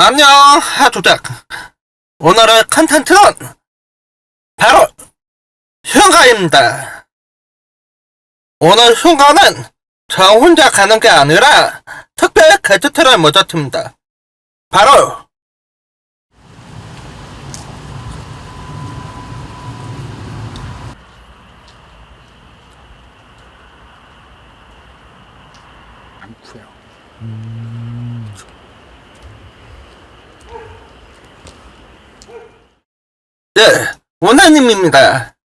안녕, 하주작. 오늘의 컨텐츠는 바로 휴가입니다. 오늘 휴가는 저 혼자 가는 게 아니라 특별 게스트를 모셨습니다. 바로. 네, 원하님입니다.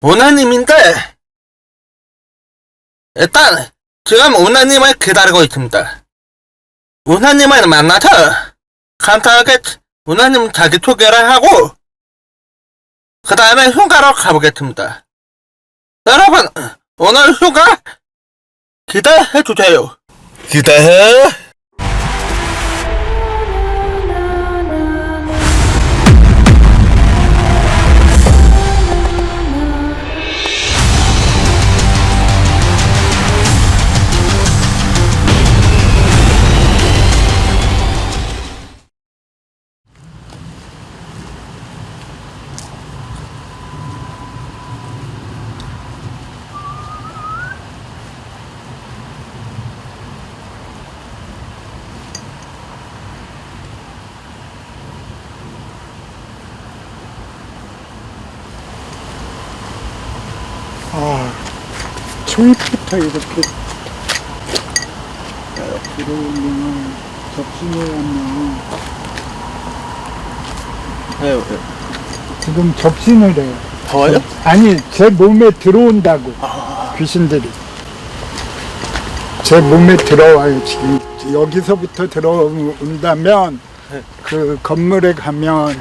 원하님인데 일단 지금 원하님을 기다리고 있습니다. 원하님을 만나서 간단하게 원하님 자기소개를 하고 그 다음에 휴가로 가보겠습니다. 여러분 오늘 휴가 기대해주세요. 기대해. 초입부터 이렇게 들어오면 접신해야면 네, 지금 접신을 해요. 더워요? 아니, 제 몸에 들어온다고 귀신들이. 제 몸에 들어와요, 지금. 여기서부터 들어온다면 네. 그 건물에 가면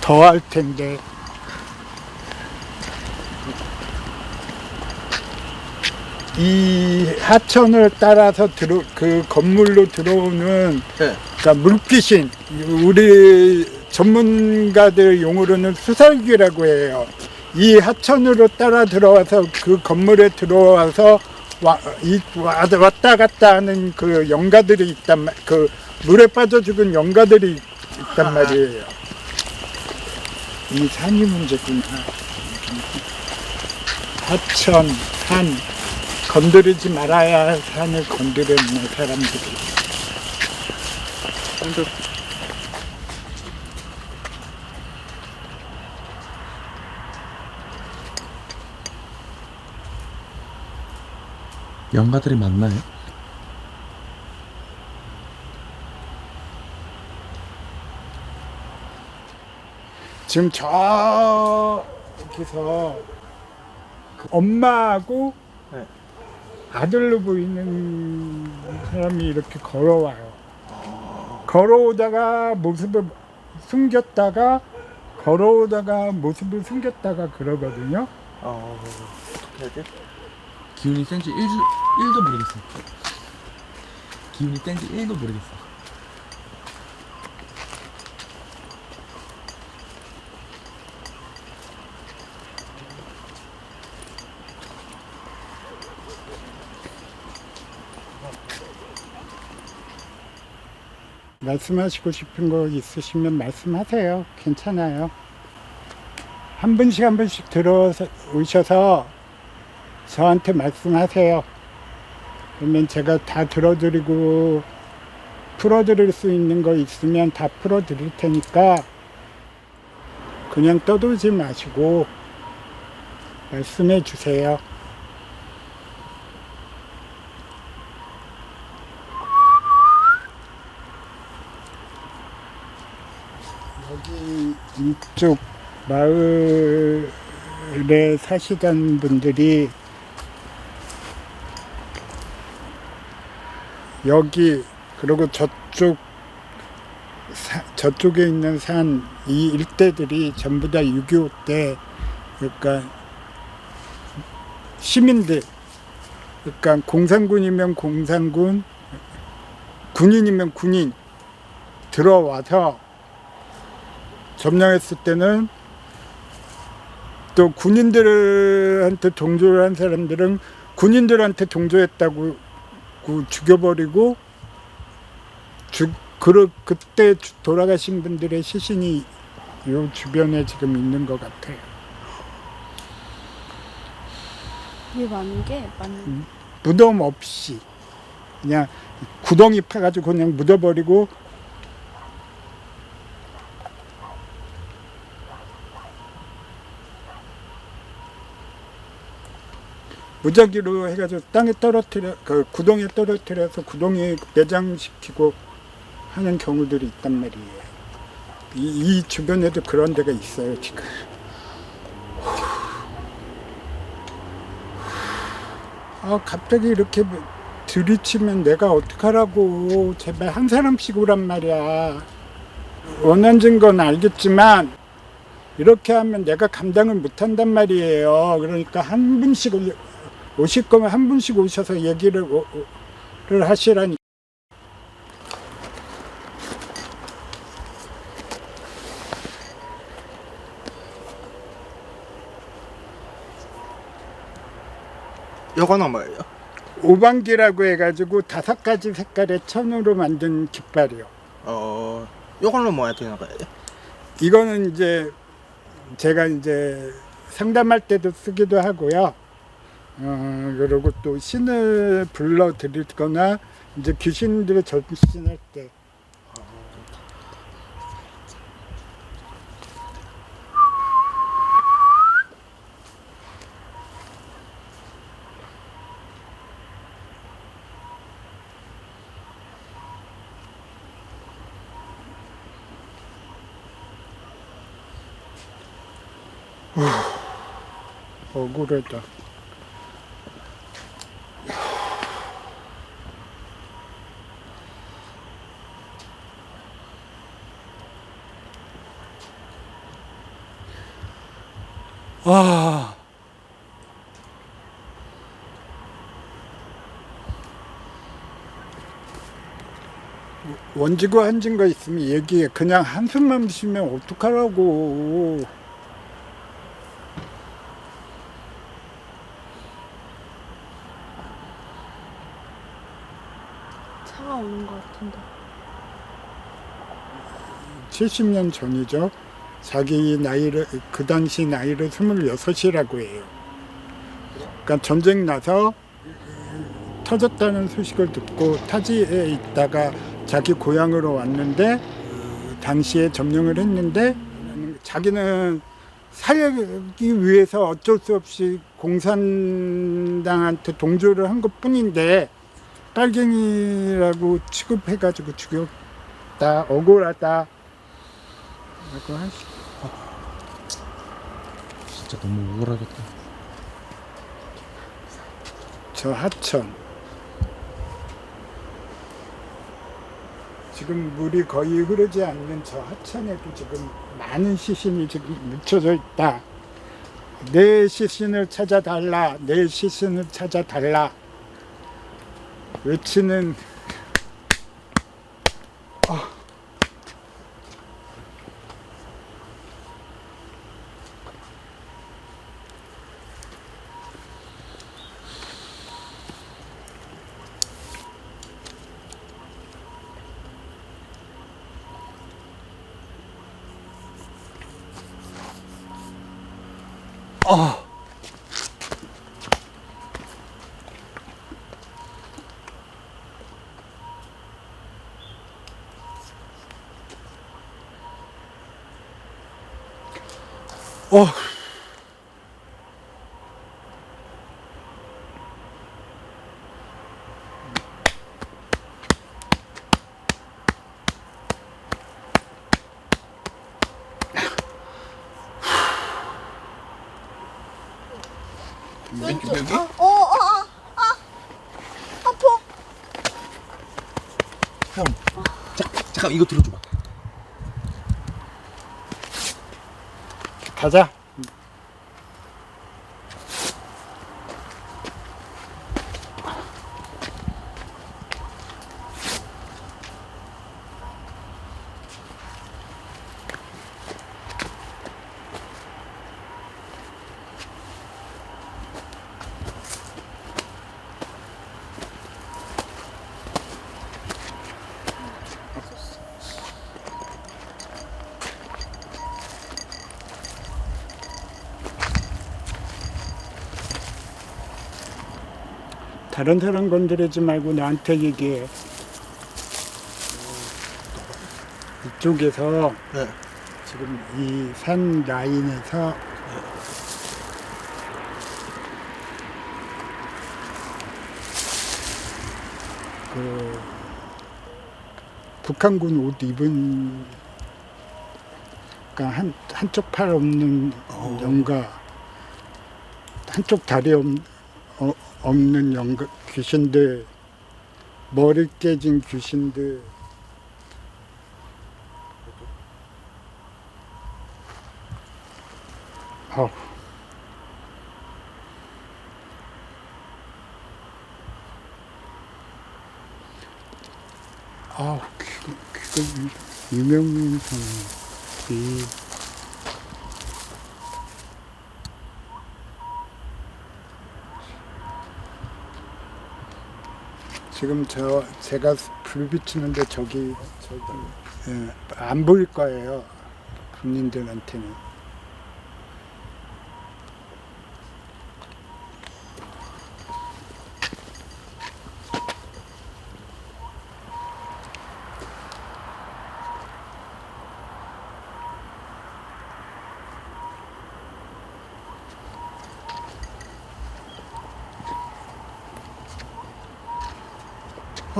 더할 텐데. 이 하천을 따라서 들어 그 건물로 들어오는 네. 그러니까 물귀신 우리 전문가들 용어로는 수살귀라고 해요. 이 하천으로 따라 들어와서 그 건물에 들어와서 와, 이, 와- 왔다 갔다 하는 그 영가들이 있단 말, 그 물에 빠져 죽은 영가들이 있단 말이에요. 이 산이 문제구나. 하천, 산, 건드리지 말아야 할 산을 건드렸네, 사람들이. 영가들이 많나요? 지금 저기서 그 엄마하고 네. 아들로 보이는 사람이 이렇게 걸어와요. 걸어오다가 모습을 숨겼다가 걸어오다가 모습을 숨겼다가 그러거든요. 어, 어떻게 하지? 기운이 센지 1주, 1도 모르겠어. 기운이 센지 1도 모르겠어. 말씀하시고 싶은 거 있으시면 말씀하세요. 괜찮아요. 한 분씩 한 분씩 들어오셔서 저한테 말씀하세요. 그러면 제가 다 들어드리고 풀어드릴 수 있는 거 있으면 다 풀어드릴 테니까 그냥 떠들지 마시고 말씀해 주세요. 여기 이쪽 마을에 사시던 분들이 여기 그리고 저쪽 사- 저쪽에 있는 산 이 일대들이 전부 다 6.25 때 그러니까 시민들 그러니까 공산군이면 공산군 군인이면 군인 들어와서 점령했을 때는 또 군인들한테 동조를 한 사람들은 군인들한테 동조했다고 그 죽여버리고 죽 그 그때 주- 돌아가신 분들의 시신이 요 주변에 지금 있는 것 같아요. 이게 많은 게 많은 무덤 없이 그냥 구덩이 파가지고 그냥 묻어버리고 무작위로 해가지고 땅에 떨어뜨려 그 구덩이에 떨어뜨려서 구덩이에 매장시키고 하는 경우들이 있단 말이에요. 이, 이 주변에도 그런 데가 있어요 지금. 아 갑자기 이렇게 들이치면 내가 어떡하라고 제발 한 사람씩 오란 말이야 원한진 건 알겠지만 이렇게 하면 내가 감당을 못한단 말이에요 그러니까 한 분씩 오- 오실 거면 한 분씩 오셔서 얘기를 오- 오- 를 하시라니 요거는 뭐예요? 오방기라고 해가지고 다섯 가지 색깔의 천으로 만든 깃발이요 어, 요거는 뭐야 되는 거예요? 이거는 이제 제가 이제 상담할 때도 쓰기도 하고요. 어, 그리고 또 신을 불러 드리거나 이제 귀신들의 전신할 때 억울하다. 아. 원지고 한진 거 있으면 얘기해. 그냥 한숨만 쉬면 어떡하라고. 차가 오는 것 같은데 70년 전이죠. 자기 나이를 그 당시 나이를 26이라고 해요. 그러니까 전쟁 나서 터졌다는 소식을 듣고 타지에 있다가 자기 고향으로 왔는데 당시에 점령을 했는데 자기는 살기 위해서 어쩔 수 없이 공산당한테 동조를 한 것 뿐인데 빨갱이라고 취급해가지고 죽였다 억울하다 라고 하시 진짜 너무 우울하겠다. 저 하천. 지금 물이 거의 흐르지 않는 저 하천에도 지금 많은 시신이 지금 묻혀져 있다. 내 시신을 찾아달라. 내 시신을 찾아달라. 외치는 어 왼쪽 어, 어, 어, 어, 아, 아파 형, 자, 잠깐 이거 들어줘봐. 가자 다른 사람 건드리지 말고 나한테 얘기해. 이쪽에서 네. 지금 이 산 라인에서 그 북한군 옷 입은 그러니까 한 한쪽 팔 없는 영가 한쪽 다리 없, 어, 없는 영가 귀신들 머리 깨진 귀신들 아우. 아우, 귀가, 귀가 유명한 사람 이. 지금 저, 제가 불 비추는데 저기, 저기, 예, 안 보일 거예요. 군인들한테는.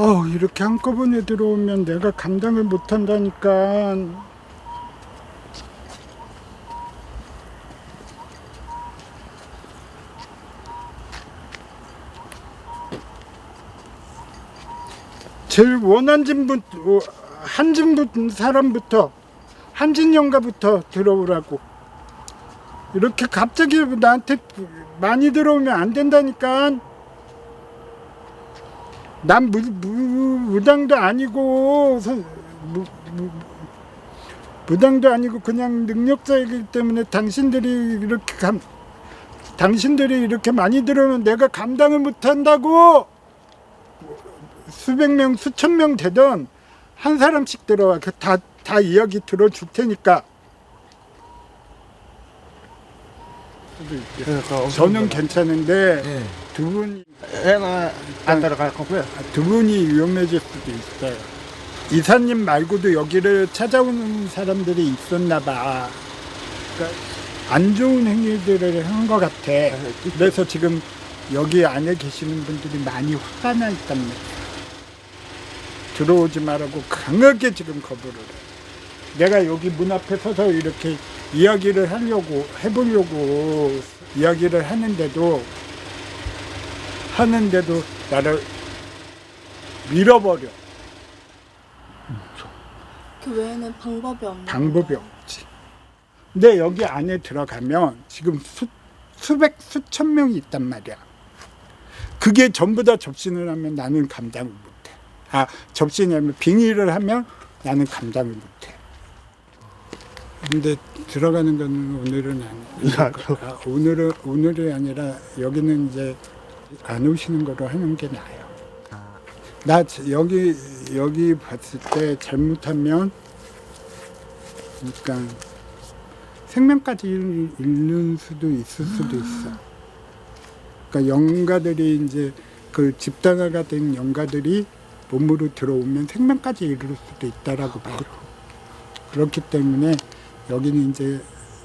어 이렇게 한꺼번에 들어오면 내가 감당을 못 한다니까. 제일 원한진 분, 어, 한진 분 사람부터 한진 영가부터 들어오라고. 이렇게 갑자기 나한테 많이 들어오면 안 된다니까. 난 무, 무, 무 당도 아니고 선- 무, 무, 무당도 아니고 그냥 능력자이기 때문에 당신들이 이렇게 감, 당신들이 이렇게 많이 들어오면 내가 감당을 못한다고! 수백 명 수천 명 되던 한 사람씩 들어와. 다다 다 이야기 들어줄 테니까 저는 괜찮은데 네. 두 분이 애는 안 따라갈 거고요. 두 분이 위험해질 수도 있어요. 이사님 말고도 여기를 찾아오는 사람들이 있었나 봐. 그러니까 안 좋은 행위들을 한 것 같아. 그래서 지금 여기 안에 계시는 분들이 많이 화가 나 있단 말이야. 들어오지 말라고 강하게 지금 거부를 해. 내가 여기 문 앞에 서서 이렇게 이야기를 하려고, 해보려고 이야기를 하는데도, 하는데도 나를 밀어버려. 그 외에는 방법이 없는 방법이 건가요? 없지. 근데 여기 안에 들어가면 지금 수, 수백, 수천 명이 있단 말이야. 그게 전부 다 접신을 하면 나는 감당을 못해. 아, 접신이라면 빙의를 하면 나는 감당을 못해. 근데 들어가는 거는 오늘은 아, 아니야. 아, 오늘은, 오늘이 아니라 여기는 이제 안 오시는 거로 하는 게 나아요. 나 저- 여기 여기 봤을 때 잘못하면 그러니까 생명까지 잃- 잃는 수도 있을 수도 있어. 그러니까 영가들이 이제 그 집단화가 된 영가들이 몸으로 들어오면 생명까지 이를 수도 있다라고 봐요. 그렇기 때문에 여기는 이제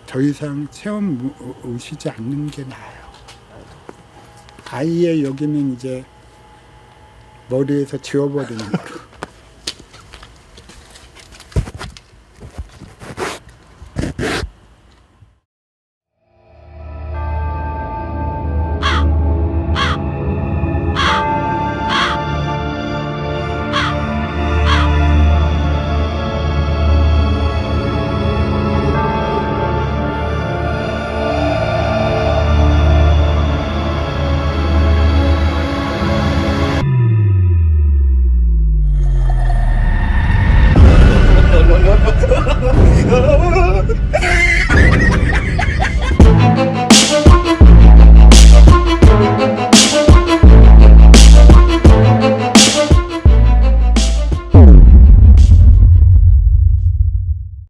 더 이상 체험 오시지 않는 게 나아요. 아예 여기는 이제 머리에서 지워버리는 거로.